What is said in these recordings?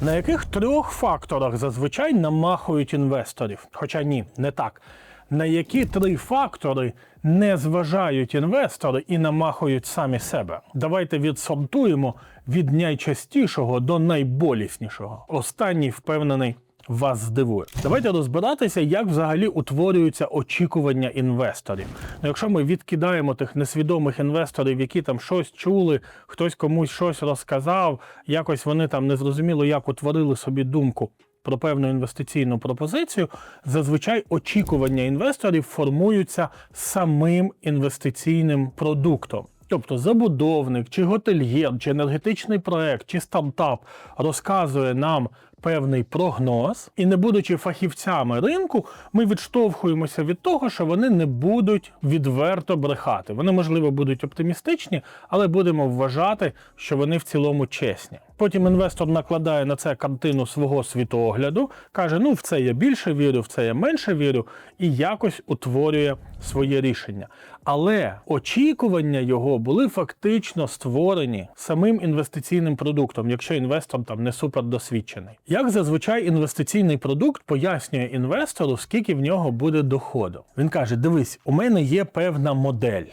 На яких трьох факторах зазвичай намахують інвесторів? Хоча ні, не так. На які три фактори не зважають інвестори і намахують самі себе? Давайте відсортуємо від найчастішого до найболіснішого. Останній впевнений. Вас здивує. Давайте розбиратися, як взагалі утворюються очікування інвесторів. Ну, якщо ми відкидаємо тих несвідомих інвесторів, які там щось чули, хтось комусь щось розказав, якось вони там незрозуміло як утворили собі думку про певну інвестиційну пропозицію, зазвичай очікування інвесторів формуються самим інвестиційним продуктом. Тобто забудовник, чи готельєр, чи енергетичний проект, чи стартап розказує нам певний прогноз, і не будучи фахівцями ринку, ми відштовхуємося від того, що вони не будуть відверто брехати. Вони, можливо, будуть оптимістичні, але будемо вважати, що вони в цілому чесні. Потім інвестор накладає на це картину свого світогляду, каже: ну в це я більше вірю, в це я менше вірю, і якось утворює своє рішення. Але очікування його були фактично створені самим інвестиційним продуктом, якщо інвестор там не супердосвідчений. Як зазвичай інвестиційний продукт пояснює інвестору, скільки в нього буде доходу. Він каже: Дивись, у мене є певна модель.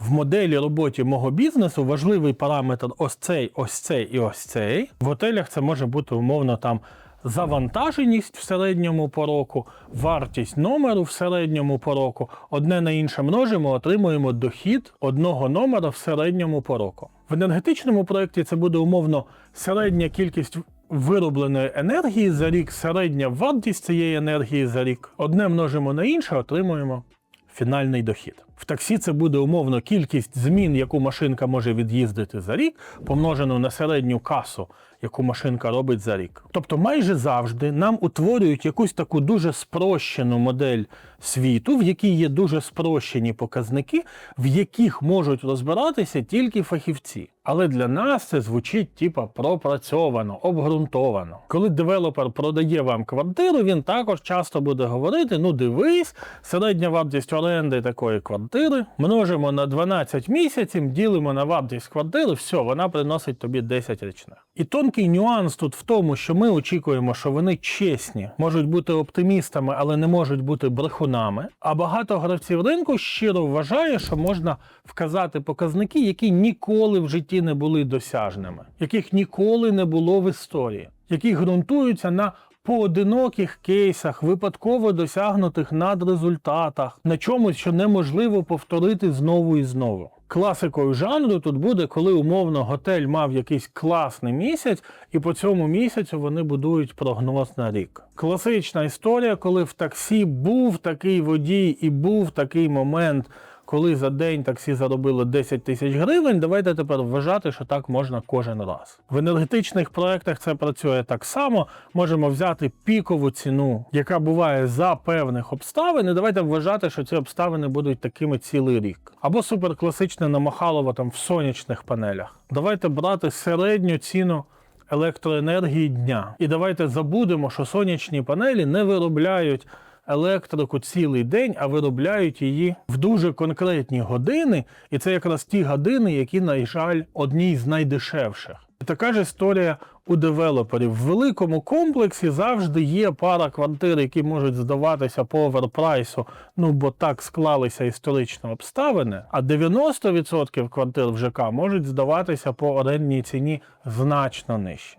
В моделі роботі мого бізнесу важливий параметр ось цей, ось цей і ось цей. В готелях це може бути умовно там завантаженість в середньому по року, вартість номеру в середньому по року. Одне на інше множимо, отримуємо дохід одного номера в середньому по року. В енергетичному проєкті це буде умовно середня кількість виробленої енергії за рік, середня вартість цієї енергії за рік. Одне множимо на інше, отримуємо фінальний дохід. В таксі це буде умовно кількість змін, яку машинка може від'їздити за рік, помножено на середню касу, яку машинка робить за рік. Тобто, майже завжди нам утворюють якусь таку дуже спрощену модель світу, в якій є дуже спрощені показники, в яких можуть розбиратися тільки фахівці. Але для нас це звучить типа пропрацьовано, обґрунтовано. Коли девелопер продає вам квартиру, він також часто буде говорити: ну дивись, середня вартість оренди такої квартири множимо на 12 місяців, ділимо на вартість квартири, все, вона приносить тобі 10 річних. І тонкий нюанс тут в тому, що ми очікуємо, що вони чесні, можуть бути оптимістами, але не можуть бути брехунами. А багато гравців ринку щиро вважає, що можна вказати показники, які ніколи в житті не були досяжними, яких ніколи не було в історії, які ґрунтуються на поодиноких кейсах, випадково досягнутих надрезультатах, на чомусь, що неможливо повторити знову і знову. Класикою жанру тут буде, коли умовно готель мав якийсь класний місяць, і по цьому місяцю вони будують прогноз на рік. Класична історія, коли в таксі був такий водій і був такий момент, коли за день таксі заробило 10 тисяч гривень, давайте тепер вважати, що так можна кожен раз. В енергетичних проєктах це працює так само. Можемо взяти пікову ціну, яка буває за певних обставин, і давайте вважати, що ці обставини будуть такими цілий рік. Або суперкласичне намахалово там в сонячних панелях. Давайте брати середню ціну електроенергії дня. І давайте забудемо, що сонячні панелі не виробляють електрику цілий день, а виробляють її в дуже конкретні години. І це якраз ті години, які, на жаль, одні з найдешевших. Така ж історія у девелоперів. В великому комплексі завжди є пара квартир, які можуть здаватися по оверпрайсу, ну бо так склалися історично обставини. А 90% квартир в ЖК можуть здаватися по орендній ціні значно нижче.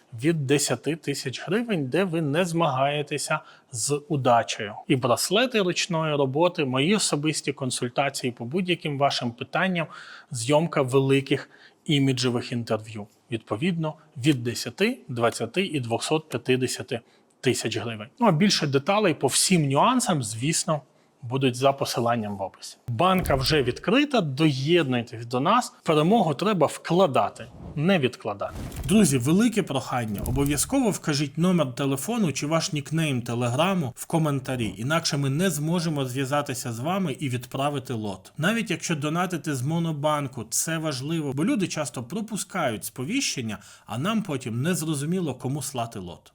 від 10 тисяч гривень, де ви не змагаєтеся з удачею. І браслети ручної роботи, мої особисті консультації по будь-яким вашим питанням, зйомка великих іміджевих інтерв'ю. Відповідно, від 10, 20 і 250 тисяч гривень. Ну а більше деталей по всім нюансам, звісно. Будуть за посиланням в описі. Банка вже відкрита. Доєднуйтесь до нас. Перемогу треба вкладати, не відкладати. Друзі, велике прохання. Обов'язково вкажіть номер телефону чи ваш нікнейм телеграму в коментарі, інакше ми не зможемо зв'язатися з вами і відправити лот. Навіть якщо донатити з монобанку, це важливо, бо люди часто пропускають сповіщення, а нам потім не зрозуміло, кому слати лот.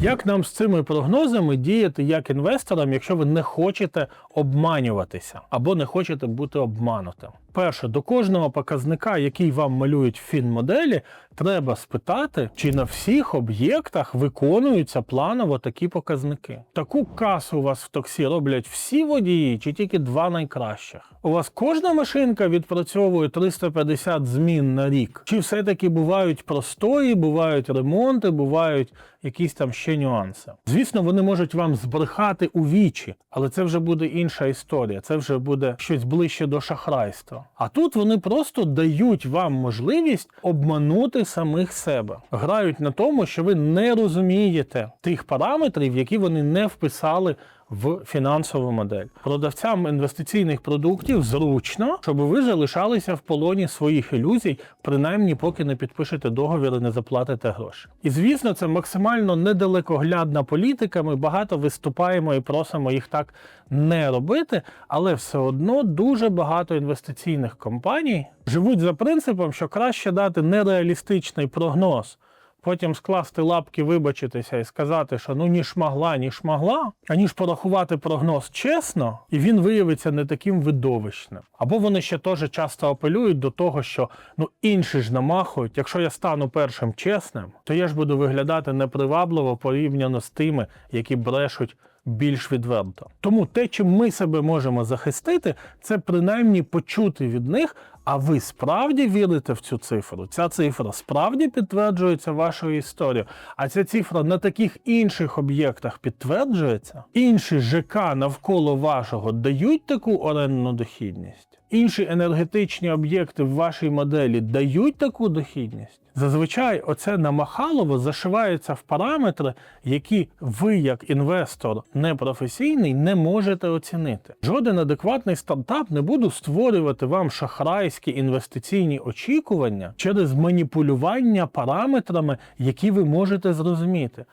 Як нам з цими прогнозами діяти як інвесторам, якщо ви не хочете обманюватися або не хочете бути обманутим? Перше, до кожного показника, який вам малюють в фінмоделі, треба спитати, чи на всіх об'єктах виконуються планово такі показники. Таку касу у вас в таксі роблять всі водії, чи тільки два найкращих. У вас кожна машинка відпрацьовує 350 змін на рік. Чи все-таки бувають простої, бувають ремонти, бувають якісь там ще нюанси. Звісно, вони можуть вам збрехати у вічі, але це вже буде інша історія. Це вже буде щось ближче до шахрайства. А тут вони просто дають вам можливість обманути самих себе. Грають на тому, що ви не розумієте тих параметрів, які вони не вписали в фінансову модель. Продавцям інвестиційних продуктів зручно, щоб ви залишалися в полоні своїх ілюзій, принаймні поки не підпишете договір і не заплатите гроші. І звісно, це максимально недалекоглядна політика. Ми багато виступаємо і просимо їх так не робити, але все одно дуже багато інвестиційних компаній живуть за принципом, що краще дати нереалістичний прогноз потім скласти лапки, вибачитися і сказати, що ну ні шмагла, ні шмагла, аніж порахувати прогноз чесно, і він виявиться не таким видовищним. Або вони ще теж часто апелюють до того, що ну інші ж намахують, якщо я стану першим чесним, то я ж буду виглядати непривабливо порівняно з тими, які брешуть. Більш відверто. Тому те, чим ми себе можемо захистити, це принаймні почути від них, а ви справді вірите в цю цифру? Ця цифра справді підтверджується вашою історією. А ця цифра на таких інших об'єктах підтверджується. Інші ЖК навколо вашого дають таку орендну дохідність. Інші енергетичні об'єкти в вашій моделі дають таку дохідність. Зазвичай оце намахалово зашивається в параметри, які ви, як інвестор непрофесійний, не можете оцінити. Жоден адекватний стартап не буде створювати вам шахрайські інвестиційні очікування через маніпулювання параметрами, які ви можете зрозуміти.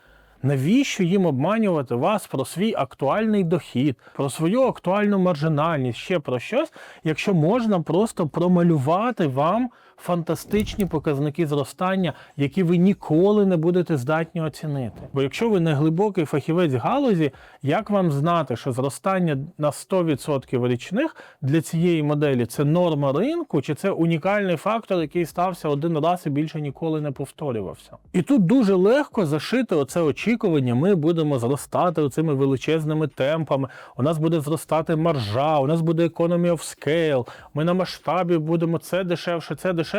Навіщо їм обманювати вас про свій актуальний дохід, про свою актуальну маржинальність, ще про щось, якщо можна просто промалювати вам фантастичні показники зростання, які ви ніколи не будете здатні оцінити. Бо якщо ви не глибокий фахівець галузі, як вам знати, що зростання на 100% річних для цієї моделі це норма ринку, чи це унікальний фактор, який стався один раз і більше ніколи не повторювався? І тут дуже легко зашити оце очікування ми будемо зростати цими величезними темпами. У нас буде зростати маржа, у нас буде economy of scale, Ми на масштабі будемо це дешевше, це дешевше.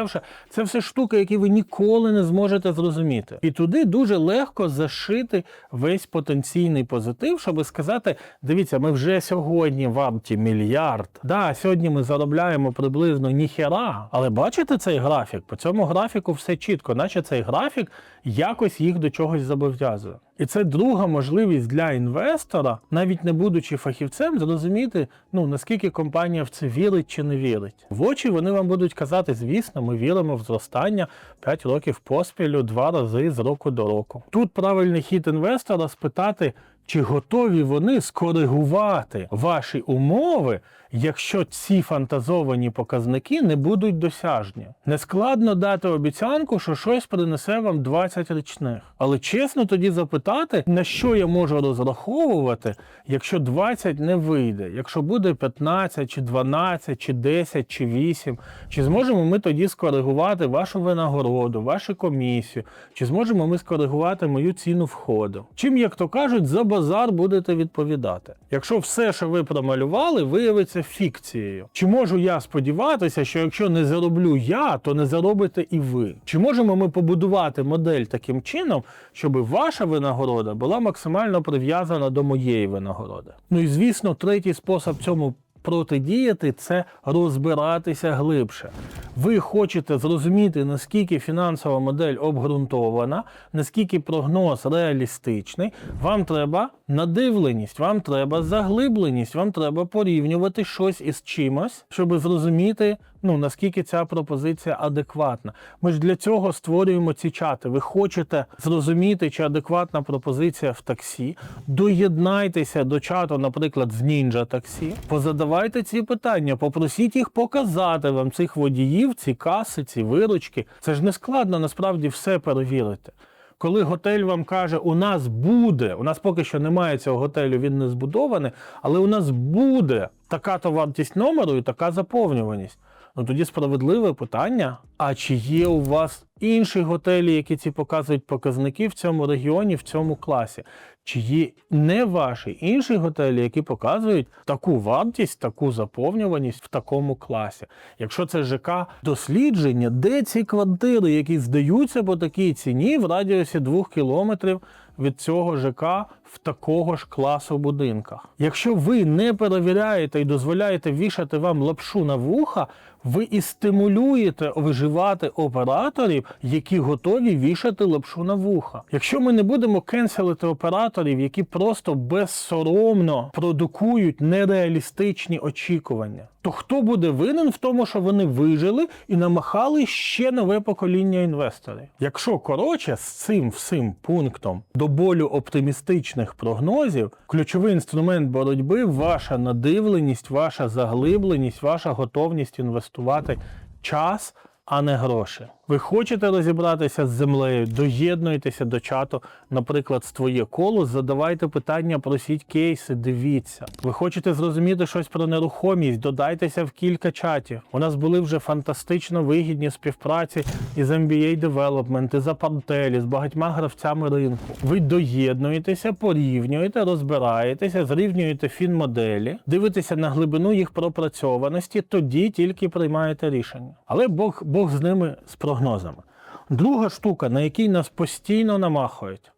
Це все штуки, які ви ніколи не зможете зрозуміти. І туди дуже легко зашити весь потенційний позитив, щоб сказати: дивіться, ми вже сьогодні варті мільярд. Да, сьогодні ми заробляємо приблизно ніхера, але бачите цей графік? По цьому графіку все чітко, наче цей графік якось їх до чогось зобов'язує. І це друга можливість для інвестора, навіть не будучи фахівцем, зрозуміти, ну наскільки компанія в це вірить чи не вірить. В очі вони вам будуть казати, звісно, ми віримо в зростання 5 років поспілю, два рази з року до року. Тут правильний хід інвестора спитати, чи готові вони скоригувати ваші умови, якщо ці фантазовані показники не будуть досяжні. Нескладно дати обіцянку, що щось принесе вам 20 річних. Але чесно тоді запитати, на що я можу розраховувати, якщо 20 не вийде, якщо буде 15, чи 12, чи 10, чи 8, чи зможемо ми тоді скоригувати вашу винагороду, вашу комісію, чи зможемо ми скоригувати мою ціну входу. Чим, як то кажуть, за базар будете відповідати. Якщо все, що ви промалювали, виявиться фікцією. Чи можу я сподіватися, що якщо не зароблю я, то не заробите і ви? Чи можемо ми побудувати модель таким чином, щоб ваша винагорода була максимально прив'язана до моєї винагороди? Ну і звісно, третій спосіб цьому протидіяти це розбиратися глибше. Ви хочете зрозуміти, наскільки фінансова модель обґрунтована, наскільки прогноз реалістичний. Вам треба надивленість, вам треба заглибленість, вам треба порівнювати щось із чимось, щоб зрозуміти, ну наскільки ця пропозиція адекватна. Ми ж для цього створюємо ці чати. Ви хочете зрозуміти, чи адекватна пропозиція в таксі. Доєднайтеся до чату, наприклад, з Ninja таксі. Позадавайте ці питання, попросіть їх показати вам цих водіїв, ці каси, ці виручки. Це ж не складно насправді все перевірити. Коли готель вам каже, у нас буде, у нас поки що немає цього готелю, він не збудований, але у нас буде така то вартість номеру і така заповнюваність. Ну тоді справедливе питання: а чи є у вас інші готелі, які ці показують показники в цьому регіоні, в цьому класі? Чи є не ваші інші готелі, які показують таку вартість, таку заповнюваність в такому класі? Якщо це ЖК дослідження, де ці квартири, які здаються по такій ціні в радіусі двох кілометрів від цього ЖК в такого ж класу будинках? Якщо ви не перевіряєте і дозволяєте вішати вам лапшу на вуха, ви і стимулюєте виживати операторів, які готові вішати лапшу на вуха. Якщо ми не будемо кенселити операторів, які просто безсоромно продукують нереалістичні очікування, то хто буде винен в тому, що вони вижили і намахали ще нове покоління інвесторів? Якщо коротше з цим всім пунктом до болю оптимістичних прогнозів, ключовий інструмент боротьби ваша надивленість, ваша заглибленість, ваша готовність інвестувати час, а не гроші. Ви хочете розібратися з землею, доєднуйтеся до чату, наприклад, з твоє коло, задавайте питання, просіть кейси, дивіться. Ви хочете зрозуміти щось про нерухомість, додайтеся в кілька чатів. У нас були вже фантастично вигідні співпраці із MBA Development, із Апартелі, з багатьма гравцями ринку. Ви доєднуєтеся, порівнюєте, розбираєтеся, зрівнюєте фінмоделі, дивитеся на глибину їх пропрацьованості, тоді тільки приймаєте рішення. Але Бог, Бог з ними з прогнозами. Друга штука, на якій нас постійно намахують.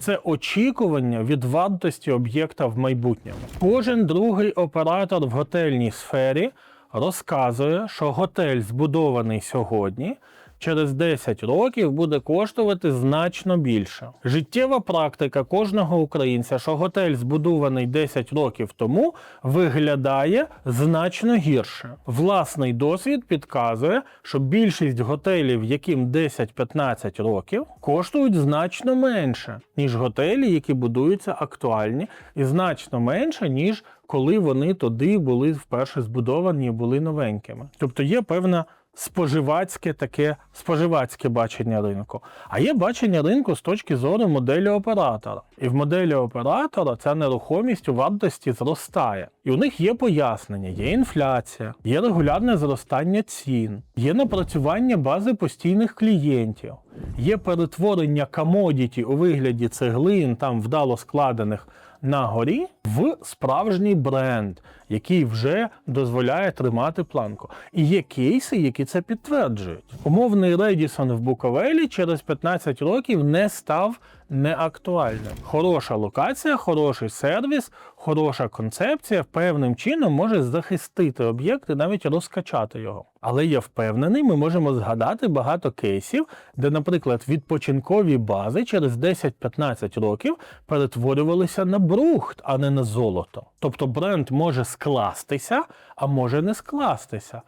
Це очікування від вартості об'єкта в майбутньому. Кожен другий оператор в готельній сфері розказує, що готель, збудований сьогодні, через 10 років буде коштувати значно більше. Життєва практика кожного українця, що готель, збудований 10 років тому, виглядає значно гірше. Власний досвід підказує, що більшість готелів, яким 10-15 років, коштують значно менше, ніж готелі, які будуються актуальні, і значно менше, ніж коли вони туди були вперше збудовані, і були новенькими. Тобто є певна споживацьке таке споживацьке бачення ринку. А є бачення ринку з точки зору моделі оператора. І в моделі оператора ця нерухомість у вартості зростає. І у них є пояснення, є інфляція, є регулярне зростання цін, є напрацювання бази постійних клієнтів, є перетворення комодіті у вигляді цеглин, там вдало складених на горі в справжній бренд, який вже дозволяє тримати планку. І є кейси, які це підтверджують. Умовний Редісон в Буковелі через 15 років не став неактуальним. Хороша локація, хороший сервіс, хороша концепція певним чином може захистити об'єкт і навіть розкачати його. Але я впевнений, ми можемо згадати багато кейсів, де, наприклад, відпочинкові бази через 10-15 років перетворювалися на брухт, а не на золото. Тобто бренд може скластися, а може не скластися.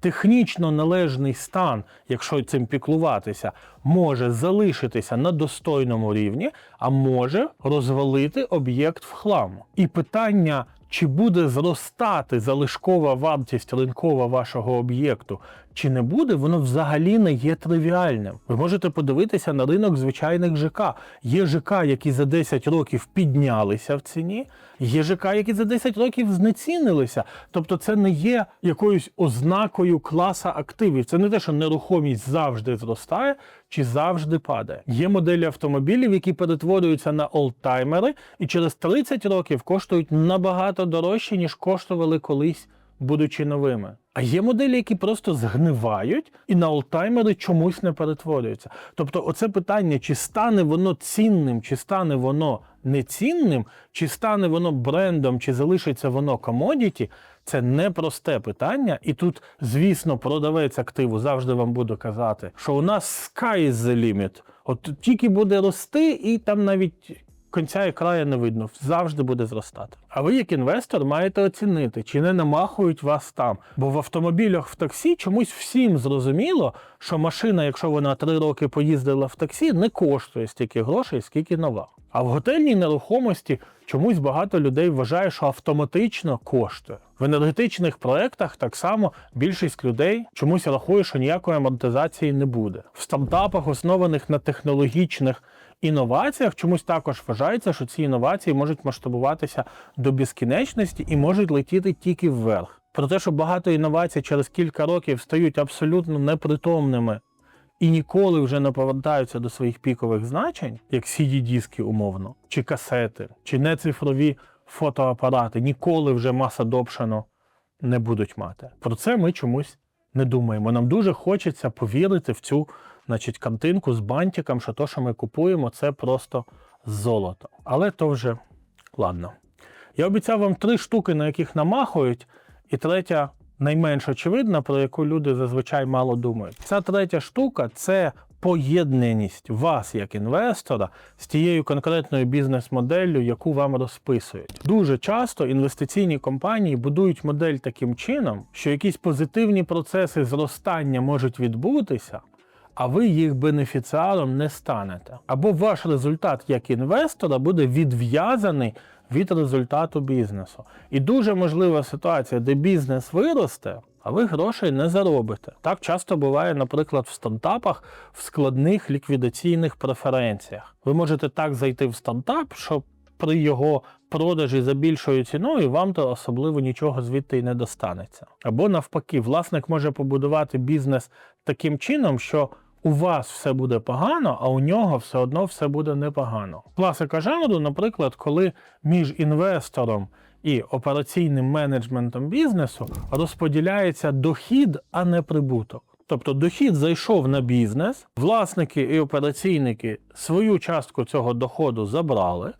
Технічно належний стан, якщо цим піклуватися, може залишитися на достойному рівні, а може розвалити об'єкт в хлам. І питання, чи буде зростати залишкова вартість ринкова вашого об'єкту, чи не буде, воно взагалі не є тривіальним. Ви можете подивитися на ринок звичайних ЖК. Є ЖК, які за 10 років піднялися в ціні, є ЖК, які за 10 років знецінилися. Тобто це не є якоюсь ознакою класа активів. Це не те, що нерухомість завжди зростає чи завжди падає. Є моделі автомобілів, які перетворюються на олдтаймери і через 30 років коштують набагато дорожче, ніж коштували колись, будучи новими. А є моделі, які просто згнивають і на олдтаймери чомусь не перетворюються. Тобто, оце питання, чи стане воно цінним, чи стане воно нецінним, чи стане воно брендом, чи залишиться воно комодіті, це непросте питання. І тут, звісно, продавець активу завжди вам буде казати, що у нас sky is the limit. От тільки буде рости, і там навіть кінця і краю не видно, завжди буде зростати. А ви, як інвестор, маєте оцінити, чи не намахують вас там. Бо в автомобілях в таксі чомусь всім зрозуміло, що машина, якщо вона три роки поїздила в таксі, не коштує стільки грошей, скільки нова. А в готельній нерухомості чомусь багато людей вважає, що автоматично коштує. В енергетичних проектах так само більшість людей чомусь рахує, що ніякої амортизації не буде. В стартапах, основаних на технологічних інноваціях, чомусь також вважається, що ці інновації можуть масштабуватися до безкінечності і можуть летіти тільки вверх. Про те, що багато інновацій через кілька років стають абсолютно непритомними і ніколи вже не повертаються до своїх пікових значень, як CD-диски умовно, чи касети, чи нецифрові фотоапарати, ніколи вже маса допшено не будуть мати. Про це ми чомусь не думаємо. Нам дуже хочеться повірити в цю значить, картинку з бантиком, що то, що ми купуємо, це просто золото. Але то вже ладно. Я обіцяв вам три штуки, на яких намахують, і третя найменш очевидна, про яку люди зазвичай мало думають. Ця третя штука це поєднаність вас як інвестора з тією конкретною бізнес-моделлю, яку вам розписують. Дуже часто інвестиційні компанії будують модель таким чином, що якісь позитивні процеси зростання можуть відбутися. А ви їх бенефіціаром не станете. Або ваш результат як інвестора буде відв'язаний від результату бізнесу. І дуже можлива ситуація, де бізнес виросте, а ви грошей не заробите. Так часто буває, наприклад, в стартапах в складних ліквідаційних преференціях. Ви можете так зайти в стартап, що при його продажі за більшою ціною вам то особливо нічого звідти й не достанеться. Або навпаки, власник може побудувати бізнес таким чином, що у вас все буде погано, а у нього все одно все буде непогано. Класика жанру, наприклад, коли між інвестором і операційним менеджментом бізнесу розподіляється дохід, а не прибуток. Тобто дохід зайшов на бізнес, власники і операційники свою частку цього доходу забрали.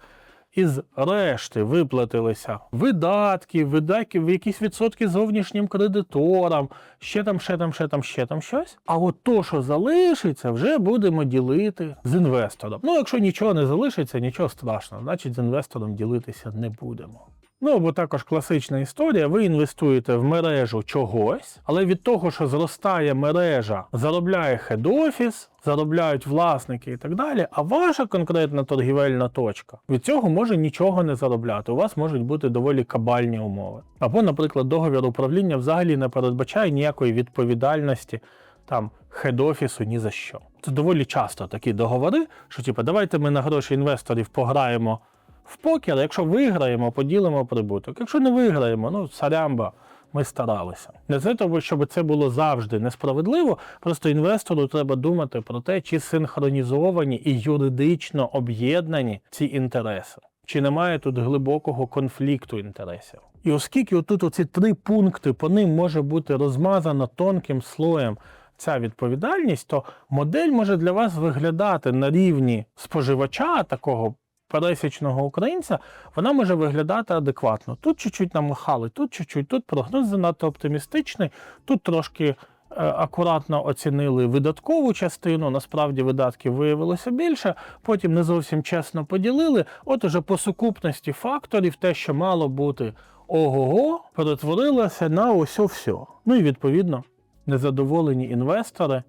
Із решти виплатилися видатки, видатки, якісь відсотки зовнішнім кредиторам, ще там, ще там, ще там, ще там щось. А от то, що залишиться, вже будемо ділити з інвестором. Ну, якщо нічого не залишиться, нічого страшного, значить з інвестором ділитися не будемо. Ну або також класична історія. Ви інвестуєте в мережу чогось, але від того, що зростає мережа, заробляє хед-офіс, заробляють власники і так далі. А ваша конкретна торгівельна точка від цього може нічого не заробляти. У вас можуть бути доволі кабальні умови. Або, наприклад, договір управління взагалі не передбачає ніякої відповідальності там хед-офісу ні за що. Це доволі часто такі договори, що типу, давайте ми на гроші інвесторів пограємо в покер, якщо виграємо, поділимо прибуток. Якщо не виграємо, ну сарямба, ми старалися. Не це тому, щоб це було завжди несправедливо. Просто інвестору треба думати про те, чи синхронізовані і юридично об'єднані ці інтереси. Чи немає тут глибокого конфлікту інтересів? І оскільки отут оці три пункти по ним може бути розмазано тонким слоєм ця відповідальність, то модель може для вас виглядати на рівні споживача такого пересічного українця, вона може виглядати адекватно. Тут чуть-чуть намахали, тут чуть-чуть, тут прогноз занадто оптимістичний, тут трошки е, акуратно оцінили видаткову частину, насправді видатків виявилося більше, потім не зовсім чесно поділили. От уже по сукупності факторів, те, що мало бути ого-го, перетворилося на ось все. Ну і відповідно, незадоволені інвестори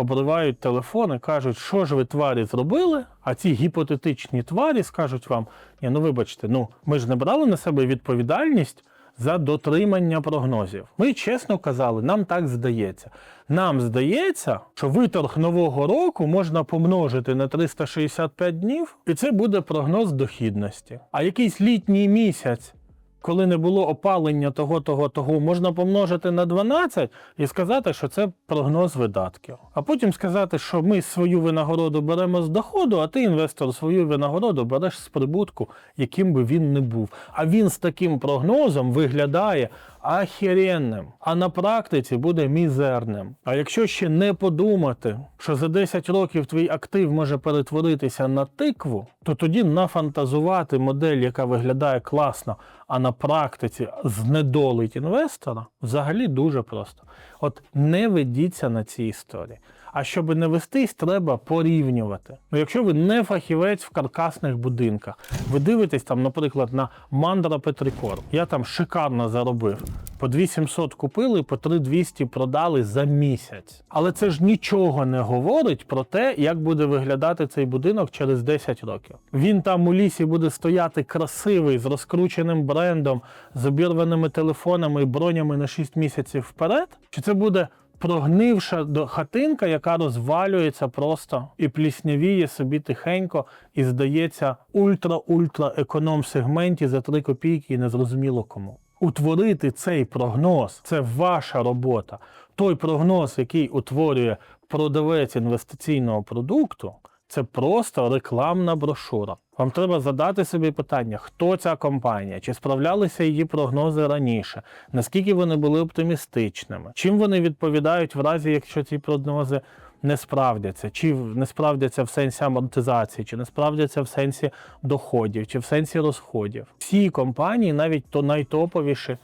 обривають телефони, кажуть, що ж ви тварі зробили, а ці гіпотетичні тварі скажуть вам: ні, ну вибачте, ну ми ж не брали на себе відповідальність за дотримання прогнозів. Ми чесно казали, нам так здається. Нам здається, що виторг нового року можна помножити на 365 днів, і це буде прогноз дохідності. А якийсь літній місяць коли не було опалення того, того, того, можна помножити на 12 і сказати, що це прогноз видатків. А потім сказати, що ми свою винагороду беремо з доходу, а ти, інвестор, свою винагороду береш з прибутку, яким би він не був. А він з таким прогнозом виглядає ахеренним, а на практиці буде мізерним. А якщо ще не подумати, що за 10 років твій актив може перетворитися на тикву, то тоді нафантазувати модель, яка виглядає класно, а на практиці знедолить інвестора, взагалі дуже просто. От не ведіться на ці історії. А щоб не вестись, треба порівнювати. Ну, якщо ви не фахівець в каркасних будинках, ви дивитесь там, наприклад, на Мандра Петрикор. Я там шикарно заробив. По 2700 купили, по 3200 продали за місяць. Але це ж нічого не говорить про те, як буде виглядати цей будинок через 10 років. Він там у лісі буде стояти красивий, з розкрученим брендом, з обірваними телефонами і бронями на 6 місяців вперед. Чи це буде прогнивша хатинка, яка розвалюється просто і пліснявіє собі тихенько, і здається ультра-ультра економ сегменті за 3 копійки і незрозуміло кому. Утворити цей прогноз це ваша робота. Той прогноз, який утворює продавець інвестиційного продукту, це просто рекламна брошура. Вам треба задати собі питання, хто ця компанія, чи справлялися її прогнози раніше, наскільки вони були оптимістичними, чим вони відповідають в разі, якщо ці прогнози не справдяться, чи не справдяться в сенсі амортизації, чи не справдяться в сенсі доходів, чи в сенсі розходів. Всі компанії, навіть то найтоповіші,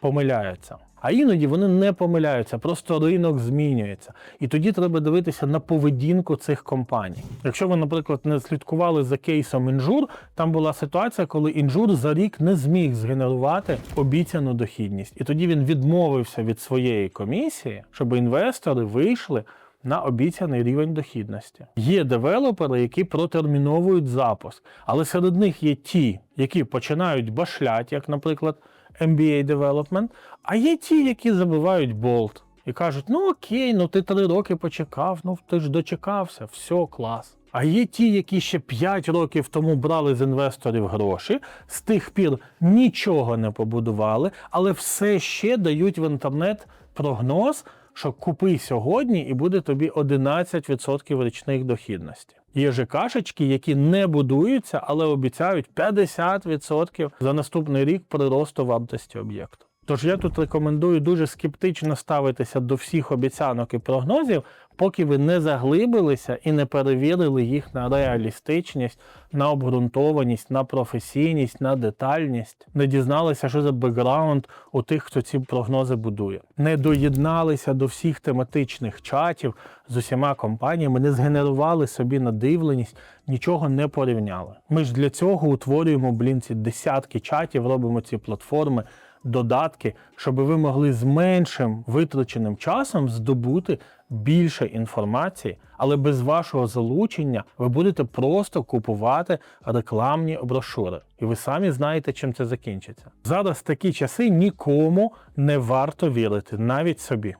помиляються. А іноді вони не помиляються, просто ринок змінюється. І тоді треба дивитися на поведінку цих компаній. Якщо ви, наприклад, не слідкували за кейсом інжур, там була ситуація, коли інжур за рік не зміг згенерувати обіцяну дохідність. І тоді він відмовився від своєї комісії, щоб інвестори вийшли. На обіцяний рівень дохідності. Є девелопери, які протерміновують запуск, але серед них є ті, які починають башлять, як, наприклад, MBA Development, а є ті, які забивають болт і кажуть: ну окей, ну ти три роки почекав, ну ти ж дочекався, все, клас. А є ті, які ще 5 років тому брали з інвесторів гроші, з тих пір нічого не побудували, але все ще дають в інтернет прогноз, що купи сьогодні і буде тобі 11% річних дохідності. Є же кашечки, які не будуються, але обіцяють 50% за наступний рік приросту вартості об'єкту. Тож я тут рекомендую дуже скептично ставитися до всіх обіцянок і прогнозів, поки ви не заглибилися і не перевірили їх на реалістичність, на обґрунтованість, на професійність, на детальність, не дізналися, що за бекграунд у тих, хто ці прогнози будує, не доєдналися до всіх тематичних чатів з усіма компаніями, не згенерували собі надивленість, нічого не порівняли. Ми ж для цього утворюємо блін ці десятки чатів, робимо ці платформи додатки, щоб ви могли з меншим витраченим часом здобути більше інформації, але без вашого залучення ви будете просто купувати рекламні брошури. І ви самі знаєте, чим це закінчиться. Зараз такі часи нікому не варто вірити, навіть собі.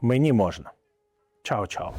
Мені можна. Чао-чао.